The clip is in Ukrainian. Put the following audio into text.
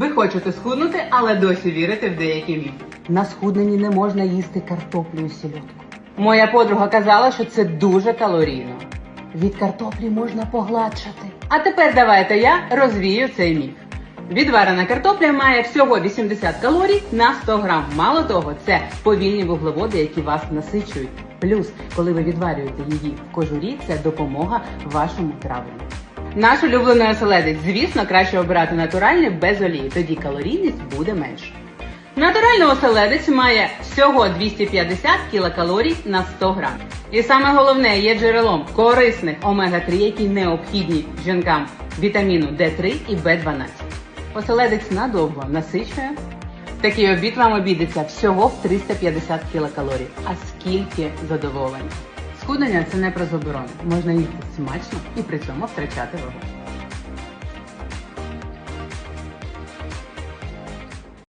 Ви хочете схуднути, але досі вірите в деякі міфи. На схудненні не можна їсти картоплю і сільотку. Моя подруга казала, що це дуже калорійно. Від картоплі можна погладшати. А тепер давайте я розвію цей міф. Відварена картопля має всього 80 калорій на 100 грам. Мало того, це повільні вуглеводи, які вас насичують. Плюс, коли ви відварюєте її в кожурі, це допомога вашому травленню. Наш улюблений оселедець, звісно, краще обирати натуральний без олії, тоді калорійність буде менше. Натуральний оселедець має всього 250 кілокалорій на 100 грам. І саме головне є джерелом корисних омега-3, які необхідні жінкам вітаміну D3 і B12. Оселедець надовго насичує. Такий обід вам обійдеться всього в 350 кілокалорій. А скільки задоволень! Схуднення це не про заборону. Можна їсти смачно і при цьому втрачати вагу.